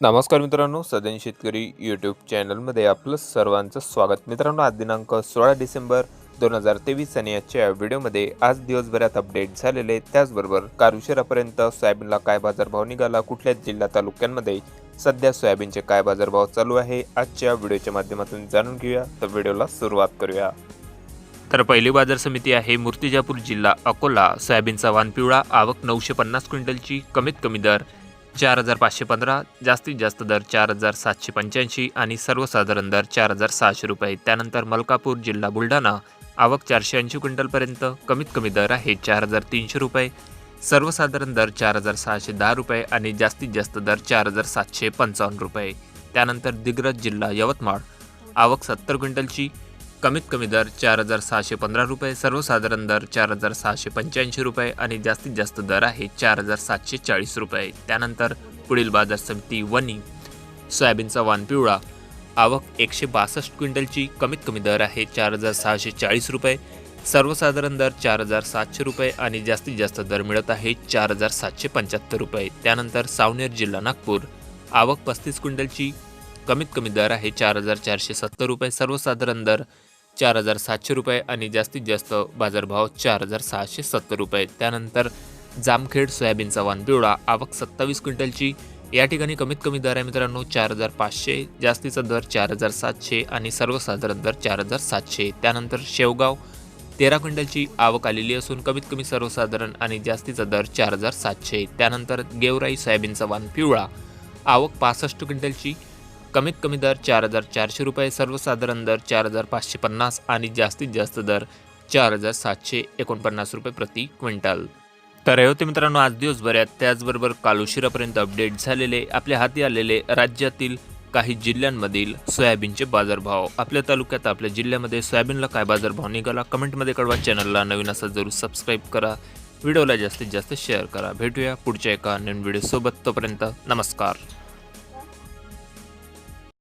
नमस्कार मित्रांनो सदन शेतकरी यूट्यूब चॅनलमध्ये आपलं सर्वांचं स्वागत. मित्रांनो आज दिनांक सोळा डिसेंबर दोन हजार तेवीस आणि आजच्या व्हिडिओमध्ये आज दिवसभरात अपडेट झालेले त्याचबरोबर कार उशिरापर्यंत सोयाबीनला काय बाजारभाव निघाला कुठल्या जिल्हा तालुक्यांमध्ये सध्या सोयाबीनचे काय बाजारभाव चालू आहे आजच्या व्हिडिओच्या माध्यमातून जाणून घेऊया. तर व्हिडिओला सुरुवात करूया. तर पहिली बाजार समिती आहे मूर्तिजापूर जिल्हा अकोला. सोयाबीनचा वान पिवळा आवक नऊशे पन्नास क्विंटलची कमीत कमी दर चार हजार पाचशे पंधरा जास्तीत जास्त दर चार हजार सातशे पंच्याऐंशी आणि सर्वसाधारण दर चार हजार सहाशे रुपये. त्यानंतर मलकापूर जिल्हा बुलढाणा आवक चारशे ऐंशी क्विंटलपर्यंत. कमीत कमी दर आहे चार हजार तीनशे रुपये. सर्वसाधारण दर चार हजार सहाशे दहा रुपये आणि जास्तीत जास्त दर चार हजार सातशे पंचावन्न रुपये. त्यानंतर दिग्रज जिल्हा यवतमाळ आवक सत्तर क्विंटलची कमीत कमी दर चार हजार सहाशे पंधरा रुपये सर्वसाधारण दर चार हजार सहाशे पंच्याऐंशी रुपये आणि जास्तीत जास्त दर आहे चार हजार सातशे चाळीस रुपये. त्यानंतर पुढील बाजार समिती वनी सोयाबीनचा वान पिवळा आवक एकशे बासष्ट क्विंटलची कमीत कमी दर आहे चार हजार सहाशे चाळीस रुपये. सर्वसाधारण दर चार हजार सातशे रुपये आणि जास्तीत जास्त दर मिळत आहे चार हजार सातशे पंच्याहत्तर रुपये. त्यानंतर सावनेर जिल्हा नागपूर आवक पस्तीस क्विंटलची कमीत कमी दर आहे चार हजार चारशे सत्तर रुपये. सर्वसाधारण दर चार हजार सातशे रुपये आणि जास्तीत जास्त बाजारभाव चार हजार सहाशे सत्तर रुपये. त्यानंतर जामखेड सोयाबीनचा वाण पिवळा आवक सत्तावीस क्विंटलची. या ठिकाणी कमीत कमी दर आहे मित्रांनो चार हजार पाचशे जास्तीचा दर चार हजार सातशे आणि सर्वसाधारण दर चार हजार सातशे. त्यानंतर शेवगाव तेरा क्विंटलची आवक आलेली असून कमीत कमी सर्वसाधारण आणि जास्तीचा दर चार हजार सातशे. त्यानंतर गेवराई सोयाबीनचा वाण पिवळा आवक पासष्ट क्विंटलची. कमीत कमी दर चार हजार चारशे रुपये सर्वसाधारण दर चार हजार पाचशे पन्नास आणि जास्तीत जास्त दर चार हजार सातशे एकोणपन्नास रुपये प्रति क्विंटल. तर हे होते मित्रांनो आज दिवसभरात त्याचबरोबर काल उशिरापर्यंत अपडेट झालेले आपल्या हाती आलेले राज्यातील काही जिल्ह्यांमधील सोयाबीनचे बाजारभाव. आपल्या तालुक्यात आपल्या जिल्ह्यामध्ये सोयाबीनला काय बाजारभाव निघाला कमेंटमध्ये कळवा. चॅनलला नवीन असा जरूर सबस्क्राईब करा. व्हिडिओला जास्तीत जास्त शेअर करा. भेटूया पुढच्या एका नवीन व्हिडिओसोबत. तोपर्यंत नमस्कार.